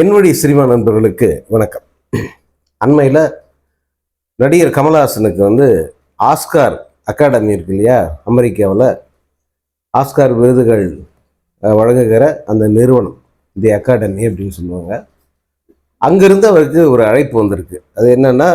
என்னுடைய சினிமா நண்பர்களுக்கு வணக்கம். அண்மையில் நடிகர் கமலஹாசனுக்கு வந்து ஆஸ்கார் அகாடமி இருக்கு இல்லையா? அமெரிக்காவில் ஆஸ்கார் விருதுகள் வழங்குகிற அந்த நிறுவனம் தி அகாடமி அப்படின்னு சொல்லுவாங்க. அங்கிருந்து அவருக்கு ஒரு அழைப்பு வந்திருக்கு. அது என்னன்னா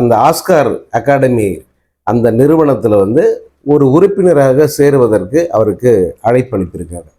அந்த ஆஸ்கார் அகாடமி அந்த நிறுவனத்தில் வந்து ஒரு உறுப்பினராக சேருவதற்கு அவருக்கு அழைப்பு அனுப்பியிருக்காங்க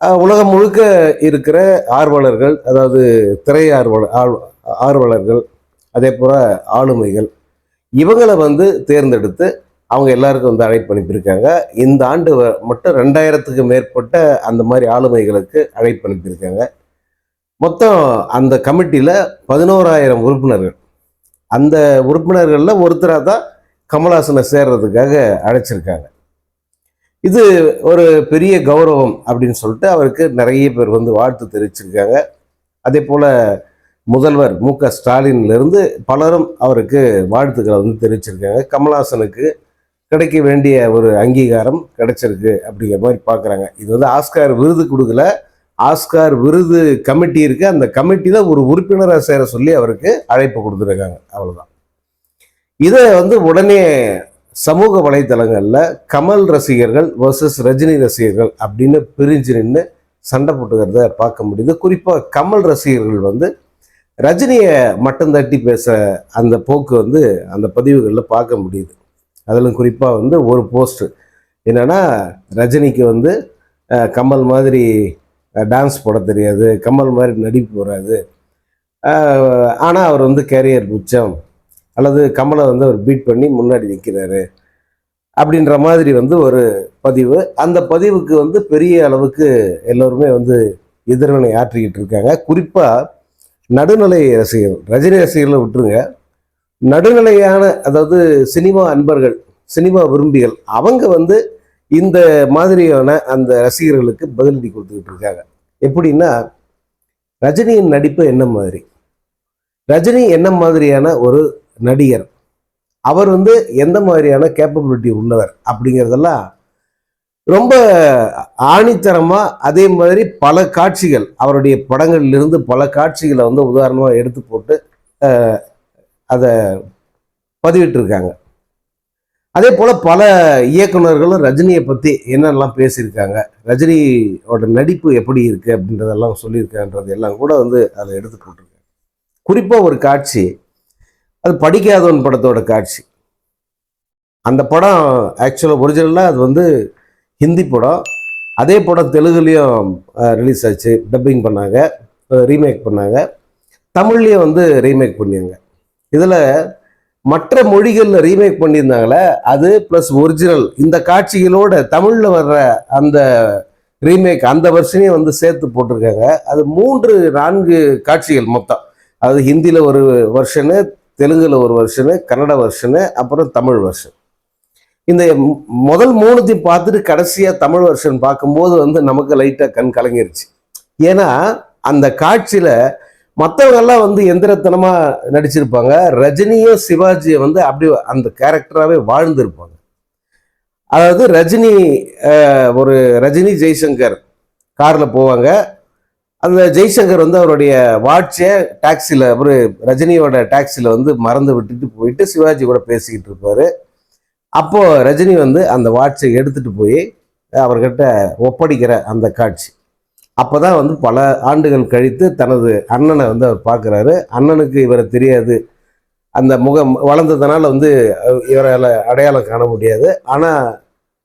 உலகம் முழுக்க இருக்கிற ஆர்வலர்கள் அதாவது திரை ஆர்வலர் ஆர்வலர்கள் அதே போல் ஆளுமைகள் இவங்களை வந்து தேர்ந்தெடுத்து அவங்க எல்லாருக்கும் வந்து அழைப்பு அனுப்பியிருக்காங்க. இந்த ஆண்டு வ- மட்டும் ரெண்டாயிரத்துக்கு மேற்பட்ட அந்த மாதிரி ஆளுமைகளுக்கு அழைப்பு அனுப்பியிருக்காங்க. மொத்தம் அந்த கமிட்டியில் பதினோராயிரம் உறுப்பினர்கள். அந்த உறுப்பினர்களில் ஒருத்தராக தான் கமல்ஹாசனை சேர்றதுக்காக அழைச்சிருக்காங்க. இது ஒரு பெரிய கௌரவம் அப்படின்னு சொல்லிட்டு அவருக்கு நிறைய பேர் வந்து வாழ்த்து தெரிவிச்சிருக்காங்க. அதே போல் முதல்வர் மு க ஸ்டாலின்லேருந்து பலரும் அவருக்கு வாழ்த்துக்களை வந்து தெரிவிச்சிருக்காங்க. கமல்ஹாசனுக்கு கிடைக்க வேண்டிய ஒரு அங்கீகாரம் கிடைச்சிருக்கு அப்படிங்கிற மாதிரி பார்க்குறாங்க. இது வந்து ஆஸ்கார் விருது கொடுக்கல. ஆஸ்கார் விருது கமிட்டி இருக்கு. அந்த கமிட்டியில் ஒரு உறுப்பினராக சேர சொல்லி அவருக்கு அழைப்பு கொடுத்துருக்காங்க. அவ்வளோதான் இதை வந்து உடனே சமூக வலைத்தளங்களில் கமல் ரசிகர்கள் வர்சஸ் ரஜினி ரசிகர்கள் அப்படின்னு பிரிஞ்சு நின்று சண்டை போட்டுக்கிறத பார்க்க முடியுது. குறிப்பாக கமல் ரசிகர்கள் வந்து ரஜினியை மட்டும் தட்டி பேச அந்த போக்கு வந்து அந்த பதிவுகளில் பார்க்க முடியுது. அதிலும் குறிப்பாக வந்து ஒரு போஸ்ட் என்னென்னா ரஜினிக்கு வந்து கமல் மாதிரி டான்ஸ் போட தெரியாது கமல் மாதிரி நடிப்பு வராது ஆனால் அவர் வந்து கேரியர் உச்சம். அல்லது கமலை வந்து அவர் பீட் பண்ணி முன்னாடி நிற்கிறாரு அப்படின்ற மாதிரி வந்து ஒரு பதிவு. அந்த பதிவுக்கு வந்து பெரிய அளவுக்கு எல்லோருமே வந்து எதிர்வினை ஆற்றிக்கிட்டு இருக்காங்க. குறிப்பாக நடுநிலை ரசிகர்கள் ரஜினி ரசிகர்களை விட்டுருங்க. நடுநிலையான அதாவது சினிமா அன்பர்கள் சினிமா விரும்பிகள் அவங்க வந்து இந்த மாதிரியான அந்த ரசிகர்களுக்கு பதிலடி கொடுத்துக்கிட்டு இருக்காங்க. எப்படின்னா ரஜினியின் நடிப்பு என்ன மாதிரி? ரஜினி என்ன மாதிரியான ஒரு நடிகர்? அவர் வந்து எந்த மாதிரியான கேப்பபிலிட்டி உள்ளவர் அப்படிங்கிறதெல்லாம் ரொம்ப ஆணித்தரமாக அதே மாதிரி பல காட்சிகள் அவருடைய படங்களிலிருந்து பல காட்சிகளை வந்து உதாரணமாக எடுத்து போட்டு அதை பதிவிட்டிருக்காங்க. அதே போல் பல இயக்குனர்களும் ரஜினியை பற்றி என்னெல்லாம் பேசியிருக்காங்க ரஜினியோட நடிப்பு எப்படி இருக்குது அப்படின்றதெல்லாம் சொல்லியிருக்கான்றது எல்லாம் கூட வந்து அதை எடுத்து போட்டிருக்காங்க. குறிப்பாக ஒரு காட்சி. அது படிக்காதவன் படத்தோட காட்சி. அந்த படம் ஆக்சுவலாக ஒரிஜினலாக அது வந்து ஹிந்தி படம். அதே படம் தெலுங்குலேயும் ரிலீஸ் ஆச்சு. டப்பிங் பண்ணாங்க. ரீமேக் பண்ணாங்க. தமிழ்லேயும் வந்து ரீமேக் பண்ணியாங்க. இதில் மற்ற மொழிகளில் ரீமேக் பண்ணியிருந்தாங்களே அது ப்ளஸ் ஒரிஜினல் இந்த காட்சிகளோட தமிழில் வர்ற அந்த ரீமேக் அந்த வருஷனையும் வந்து சேர்த்து போட்டிருக்காங்க. அது மூன்று நான்கு காட்சிகள் மொத்தம். அது ஹிந்தியில் ஒரு வருஷனு தெலுங்கில் ஒரு வருஷனு கன்னட வருஷனு அப்புறம் தமிழ் வருஷன் இந்த முதல் மூணுத்தையும் பார்த்துட்டு கடைசியாக தமிழ் வருஷன் பார்க்கும்போது வந்து நமக்கு லைட்டாக கண் கலங்கிருச்சு. ஏன்னா அந்த காட்சியில் மற்றவங்கெல்லாம் வந்து எந்திரத்தனமாக நடிச்சிருப்பாங்க. ரஜினியும் சிவாஜியை வந்து அப்படி அந்த கேரக்டராகவே வாழ்ந்திருப்பாங்க. அதாவது ரஜினி ஒரு ரஜினி ஜெய்சங்கர் காரில் போவாங்க. அந்த ஜெய்சங்கர் வந்து அவருடைய வாட்சை டாக்ஸியில் அவர் ரஜினியோட டாக்ஸியில் வந்து மறந்து விட்டுட்டு போயிட்டு சிவாஜி கூட பேசிக்கிட்டு இருப்பார். அப்போது ரஜினி வந்து அந்த வாட்சை எடுத்துட்டு போய் அவர்கிட்ட ஒப்படைக்கிற அந்த காட்சி. அப்போ தான் வந்து பல ஆண்டுகள் கழித்து தனது அண்ணனை வந்து அவர் பார்க்குறாரு அண்ணனுக்கு இவரை தெரியாது. அந்த முகம் வளர்ந்ததுனால வந்து இவரால் அடையாளம் காண முடியாது. ஆனால்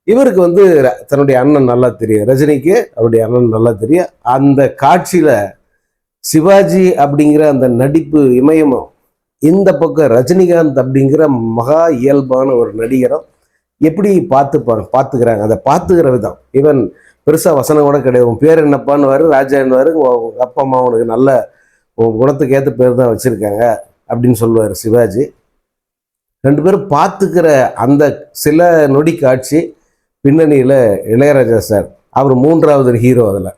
இவருக்கு வந்து ர- தன்னுடைய அண்ணன் நல்லா தெரியும். ரஜினிக்கு அவருடைய அண்ணன் நல்லா தெரியும். அந்த காட்சியில் சிவாஜி அப்படிங்கிற அந்த நடிப்பு இமயமும் இந்த பக்கம் ரஜினிகாந்த் அப்படிங்கிற மகா இயல்பான ஒரு நடிகரும் எப்படி பார்த்துப்பாங்க பார்த்துக்கிறாங்க? அதை பார்த்துக்கிற விதம். ஈவன் பெருசாக வசனம் கூட கிடையாது. உன் பேர் என்னப்பான்னு ராஜா என்னவாரு அப்பா அம்மா உனக்கு நல்ல உன் குணத்துக்கு ஏற்ற பேர் தான் வச்சுருக்காங்க அப்படின்னு சொல்லுவார் சிவாஜி. ரெண்டு பேரும் பார்த்துக்கிற அந்த சில நொடி காட்சி பின்னணியில் இளையராஜா சார். அவர் மூன்றாவது ஹீரோ அதில்.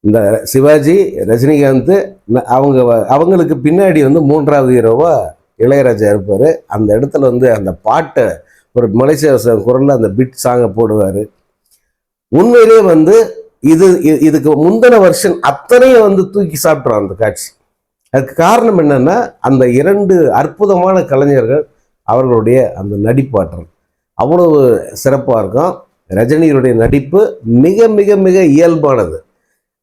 இந்த சிவாஜி ரஜினிகாந்த் அவங்க வ- அவங்களுக்கு பின்னாடி வந்து மூன்றாவது ஹீரோவாக இளையராஜா இருப்பார். அந்த இடத்துல வந்து அந்த பாட்டை ஒரு மலேசியா குரலில் அந்த பிட் சாங்கை போடுவார். உண்மையிலே வந்து இது இதுக்கு முந்தின வருஷன் அத்தனையும் வந்து தூக்கி சாப்பிட்றோம் அந்த காட்சி. அதுக்கு காரணம் என்னென்னா அந்த இரண்டு அற்புதமான கலைஞர்கள் அவர்களுடைய அந்த நடிப்பாற்றல். அவ்வளவு சிறப்பாக இருக்கும். ரஜினியுடைய நடிப்பு மிக மிக மிக இயல்பானது.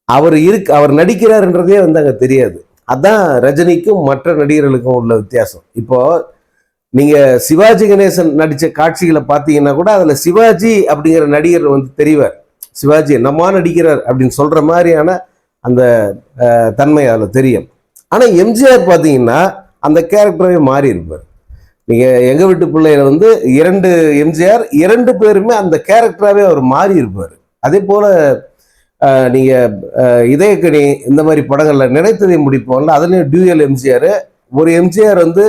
அவர் இருக் அவர் நடிக்கிறாருன்றதே வந்து அங்கே தெரியாது. அதான் ரஜினிக்கும் மற்ற நடிகர்களுக்கும் உள்ள வித்தியாசம். இப்போ நீங்கள் சிவாஜி கணேசன் நடித்த காட்சிகளை பார்த்தீங்கன்னா கூட அதில் சிவாஜி அப்படிங்கிற நடிகர் வந்து தெரிவார். சிவாஜி என்னமா நடிக்கிறார் அப்படின்னு சொல்கிற மாதிரியான அந்த தன்மை அதில் தெரியும். ஆனால் எம்ஜிஆர் பார்த்தீங்கன்னா அந்த கேரக்டரே மாறி இருப்பார் நீங்கள் எங்க வீட்டு பிள்ளையில வந்து இரண்டு எம்ஜிஆர் இரண்டு பேருமே அந்த கேரக்டராகவே அவர் மாறி இருப்பார். அதே போல நீங்கள் நீங்க இதயக்கணி இந்த மாதிரி படங்கள்ல நினைத்ததை முடிப்போம்ல அதுலேயும் டியூஎல் எம்ஜிஆர். ஒரு எம்ஜிஆர் வந்து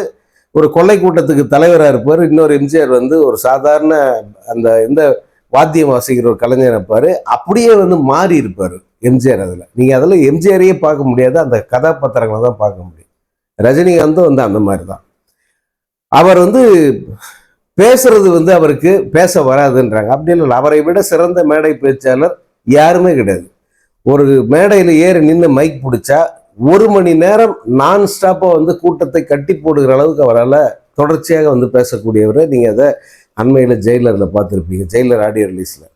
ஒரு கொள்ளை கூட்டத்துக்கு தலைவராக இருப்பார். இன்னொரு எம்ஜிஆர் வந்து ஒரு சாதாரண அந்த இந்த வாத்தியம் வாசிக்கிற ஒரு கலைஞர் இருப்பார். அப்படியே வந்து மாறி இருப்பார் எம்ஜிஆர் அதில். நீங்கள் அதில் எம்ஜிஆரையே பார்க்க முடியாது. அந்த கதாபாத்திரங்களை தான் பார்க்க முடியும். ரஜினிகாந்தும் வந்து அந்த மாதிரி தான். அவர் வந்து பேசுறது வந்து அவருக்கு பேச வராதுன்றாங்க. அப்படி இல்லை அவரை விட சிறந்த மேடை பேச்சாளர் யாருமே கிடையாது. ஒரு மேடையில் ஏறி நின்று மைக் பிடிச்சா ஒரு மணி நேரம் நான் ஸ்டாப்பாக வந்து கூட்டத்தை கட்டி போடுகிற அளவுக்கு அவரால் தொடர்ச்சியாக வந்து பேசக்கூடியவரை நீங்கள் அதை அண்மையில் ஜெயிலரில் பார்த்துருப்பீங்க ஜெயிலர் ஆடியோ ரிலீஸில்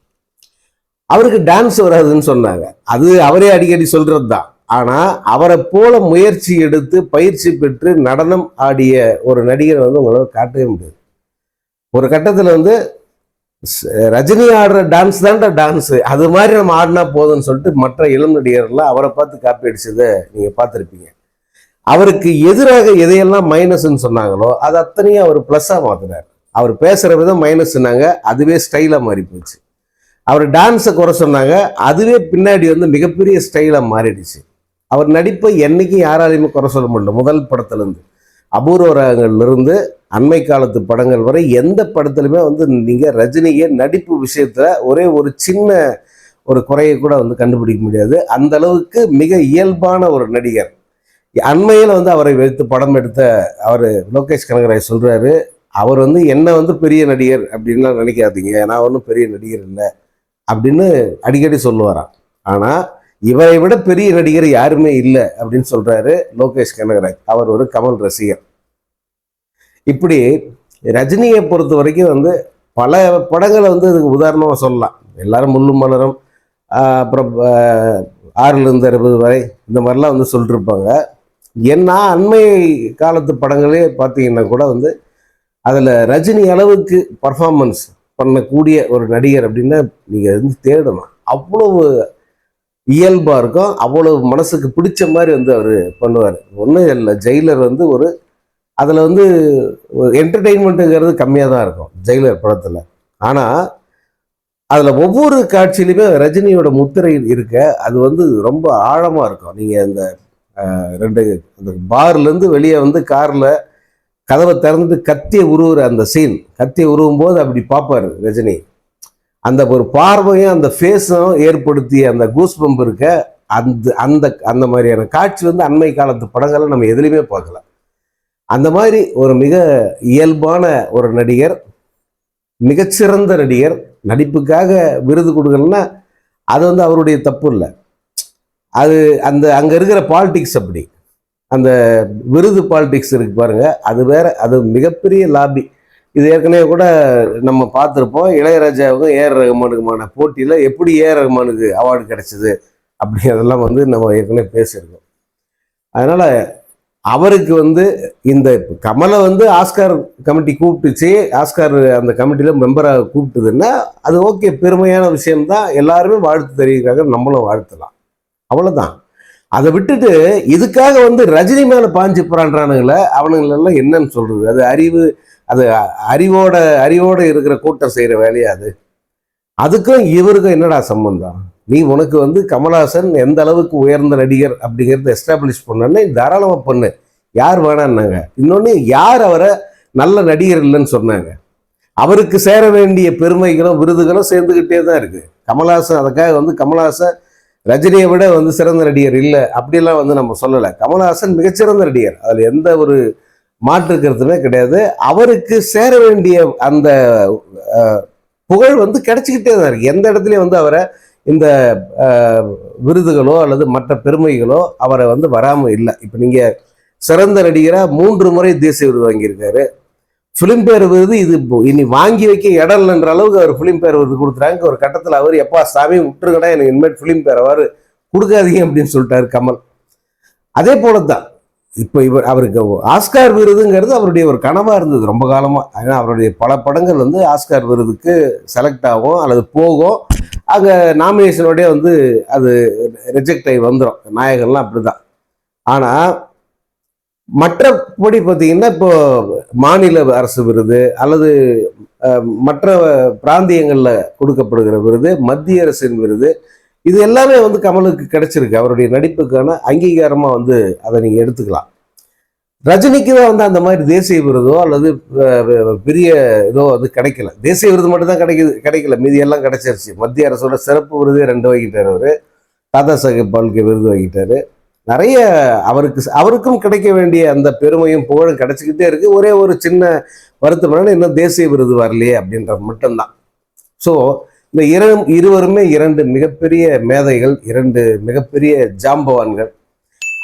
அவருக்கு டான்ஸ் வராதுன்னு சொன்னாங்க. அது அவரே அடிக்கடி சொல்கிறது தான் ஆனால் அவரை போல முயற்சி எடுத்து பயிற்சி பெற்று நடனம் ஆடிய ஒரு நடிகரை வந்து உங்களால் காட்டவே முடியாது. ஒரு கட்டத்தில் வந்து ரஜினி ஆடுற டான்ஸ் தான்டா டான்ஸு அது மாதிரி நம்ம ஆடினா போதும்னு சொல்லிட்டு மற்ற இளம் நடிகர்லாம் அவரை பார்த்து காப்பி அடிச்சதை நீங்கள் பார்த்துருப்பீங்க. அவருக்கு எதிராக எதையெல்லாம் மைனஸ்ன்னு சொன்னாங்களோ அது அத்தனையும் அவர் ப்ளஸ்ஸாக மாற்றினார் அவர் பேசுகிற விதம் மைனஸ்னாங்க அதுவே ஸ்டைலாக மாறி போச்சு. அவர் டான்ஸை குறை சொன்னாங்க அதுவே பின்னாடி வந்து மிகப்பெரிய ஸ்டைலாக மாறிடுச்சு. அவர் நடிப்பை என்னைக்கும் யாராலையுமே குறை சொல்ல முடியல. முதல் படத்துலேருந்து. அபூர்வ ராகங்கள்லேருந்து அண்மை காலத்து படங்கள் வரை எந்த படத்துலையுமே வந்து நீங்கள் ரஜினியை நடிப்பு விஷயத்தில் ஒரே ஒரு சின்ன ஒரு குறையை கூட வந்து கண்டுபிடிக்க முடியாது. அந்த அளவுக்கு மிக இயல்பான ஒரு நடிகர். அண்மையில் வந்து அவரை வைத்து படம் எடுத்த அவர் லோகேஷ் கனகராஜ் சொல்கிறாரு அவர் வந்து என்ன வந்து பெரிய நடிகர் அப்படின்லாம் நினைக்காதீங்க. நான் ஒன்றும் பெரிய நடிகர் இல்லை அப்படின்னு அடிக்கடி சொல்லுவாராம். ஆனால் இவரை விட பெரிய நடிகர் யாருமே இல்லை அப்படின்னு சொல்றாரு லோகேஷ் கனகராஜ். அவர் ஒரு கமல் ரசிகர். இப்படி ரஜினியை பொறுத்த வரைக்கும் வந்து பல படங்களை வந்து இதுக்கு உதாரணமாக சொல்லலாம். எல்லாரும் முள்ளும் மலரும் அப்புறம் ஆஹ் ஆறிலிருந்து அறுபது வரை இந்த மாதிரிலாம் வந்து சொல்லிட்டுருப்பாங்க ஏன்னா அண்மை காலத்து படங்களே பார்த்தீங்கன்னா கூட வந்து அதில் ரஜினி அளவுக்கு பர்ஃபார்மன்ஸ் பண்ணக்கூடிய ஒரு நடிகர் அப்படின்னா நீங்கள் வந்து தேடணும். அவ்வளவு இயல்பாக இருக்கும். அவ்வளவு மனசுக்கு பிடிச்ச மாதிரி வந்து அவர் பண்ணுவார். ஒன்றும் இல்லை ஜெயிலர் வந்து ஒரு அதில் வந்து என்டர்டெயின்மெண்ட்டுங்கிறது கம்மியாக தான் இருக்கும் ஜெயிலர் படத்தில். ஆனால் அதில் ஒவ்வொரு காட்சியிலுமே ரஜினியோட முத்திரை இருக்க அது வந்து ரொம்ப ஆழமாக இருக்கும். நீங்கள் இந்த ரெண்டு அந்த பார்லேருந்து வெளியே வந்து காரில் கதவை திறந்துட்டு கத்தியை உருவுற அந்த சீன் கத்தியை உருவும் போது அப்படி பார்ப்பாரு ரஜினி. அந்த ஒரு பார்வையும் அந்த ஃபேஸும் ஏற்படுத்திய அந்த கூஸ் பம்ப் இருக்க அந்த அந்த அந்த மாதிரியான காட்சி வந்து அண்மை காலத்து படங்களை நம்ம எதுலேயுமே பார்க்கல. அந்த மாதிரி ஒரு மிக இயல்பான ஒரு நடிகர் மிகச்சிறந்த நடிகர் நடிப்புக்காக விருது கொடுக்கலன்னா அது வந்து அவருடைய தப்பு இல்லை. அது அந்த அங்கே இருக்கிற பாலிடிக்ஸ் அப்படி. அந்த விருது பாலிடிக்ஸ் இருக்கு பாருங்க அது வேற அது மிகப்பெரிய லாபி இது ஏற்கனவே கூட நம்ம பார்த்துருப்போம் இளையராஜாவுக்கும் ஏஆர் ரகுமானுக்குமான போட்டியில் எப்படி ஏஆர் ரகுமானுக்கு அவார்டு கிடைச்சிது அப்படிங்கிறதெல்லாம் வந்து நம்ம ஏற்கனவே பேசியிருக்கோம். அதனால் அவருக்கு வந்து இந்த கமலை வந்து ஆஸ்கார் கமிட்டி கூப்பிட்டுச்சு. ஆஸ்கார் அந்த கமிட்டியில் மெம்பராக கூப்பிட்டுதுன்னா அது ஓகே பெருமையான விஷயம்தான். எல்லாருமே வாழ்த்து தெரிவிக்கிறாங்க நம்மளும் வாழ்த்தலாம். அவ்வளோதான் அதை விட்டுட்டு இதுக்காக வந்து ரஜினி மேலே பாஞ்சு போறான்றானுங்களே அவனுங்களெல்லாம் என்னன்னு சொல்கிறது அது அறிவு அது அறிவோட அறிவோடு இருக்கிற கூட்டம் செய்கிற வேலையா அது? அதுக்கும் இவருக்கும் என்னடா சம்பந்தம்? நீ உனக்கு வந்து கமலஹாசன் எந்த அளவுக்கு உயர்ந்த நடிகர் அப்படிங்கிறத எஸ்டாப்ளிஷ் பண்ணனே தாராளமாக பண்ணு. யார் வேணான்னாங்க. இன்னொன்று யார் அவரை நல்ல நடிகர் இல்லைன்னு சொன்னாங்க. அவருக்கு சேர வேண்டிய பெருமைகளும் விருதுகளும் சேர்ந்துக்கிட்டே தான் இருக்குது கமலஹாசன் அதுக்காக வந்து கமலஹாசன் ரஜினியை விட வந்து சிறந்த நடிகர் இல்லை அப்படிலாம் வந்து நம்ம சொல்லலை. கமலஹாசன் மிகச்சிறந்த நடிகர். அதில் எந்த ஒரு மாற்று கருத்துமே கிடையாது. அவருக்கு சேர வேண்டிய அந்த புகழ் வந்து கிடைச்சிக்கிட்டே தான் இருக்கு. எந்த இடத்துலையும் வந்து அவரை இந்த விருதுகளோ அல்லது மற்ற பெருமைகளோ அவரை வந்து வராமல் இல்லை. இப்போ நீங்கள் சிறந்த நடிகராக மூன்று முறை தேசிய விருது வாங்கியிருக்காரு. ஃபிலிம்பேர் விருது இது இப்போ இனி வாங்கி வைக்க இடம் இல்லைன்ற அளவுக்கு அவர் ஃபிலிம்பேர் விருது கொடுத்துறாங்க ஒரு கட்டத்தில் அவர் எப்பா சாமி விட்டுருக்கடா எனக்கு இனிமேல் ஃபிலிம்பேர் அவர் கொடுக்காதீங்க அப்படின்னு சொல்லிட்டாரு கமல். அதே போல தான் இப்போ இவர் அவருக்கு ஆஸ்கார் விருதுங்கிறது அவருடைய ஒரு கனவாக இருந்தது ரொம்ப காலமாக ஏன்னா அவருடைய பல படங்கள் வந்து ஆஸ்கார் விருதுக்கு செலக்ட் ஆகும் அல்லது போகும். அங்கே நாமினேஷனோடய வந்து அது ரிஜெக்ட் ஆகி வந்துடும் நாயகன்லாம் அப்படி தான் ஆனால் மற்றபடி பார்த்தீங்கன்னா இப்போ மாநில அரசு விருது அல்லது மற்ற பிராந்தியங்களில் கொடுக்கப்படுகிற விருது மத்திய அரசின் விருது இது எல்லாமே வந்து கமலுக்கு கிடைச்சிருக்கு. அவருடைய நடிப்புக்கான அங்கீகாரமாக வந்து அதை நீங்கள் எடுத்துக்கலாம். ரஜினிக்கு தான் வந்து அந்த மாதிரி தேசிய விருதோ அல்லது பெரிய இதோ அது கிடைக்கல. தேசிய விருது மட்டும் தான் கிடைக்குது கிடைக்கல. மீதி எல்லாம் கிடைச்சிருச்சு. மத்திய அரசோட சிறப்பு விருதே ரெண்டு வாங்கிட்டார் அவர். தாதா சாஹேப் பால்கே விருது வாங்கிட்டார் நிறைய அவருக்கு அவருக்கும் கிடைக்க வேண்டிய அந்த பெருமையும் புகழும் கிடைச்சிக்கிட்டே இருக்குது ஒரே ஒரு சின்ன வருத்தம் இன்னும் தேசிய விருது வரலையே அப்படின்றது மட்டும்தான். ஸோ இந்த இரு இருவருமே இரண்டு மிகப்பெரிய மேதைகள் இரண்டு மிகப்பெரிய ஜாம்பவான்கள்.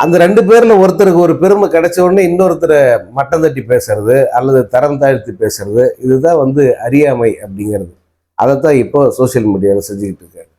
அந்த ரெண்டு பேர்ல ஒருத்தருக்கு ஒரு பெருமை கிடைச்ச உடனே இன்னொருத்தரை மட்டம் தட்டி பேசுறது அல்லது தரம் தாழ்த்தி பேசுறது இதுதான் வந்து அறியாமை அப்படிங்கிறது. அதைத்தான் இப்போ சோஷியல் மீடியாவில் செஞ்சுக்கிட்டு இருக்காரு.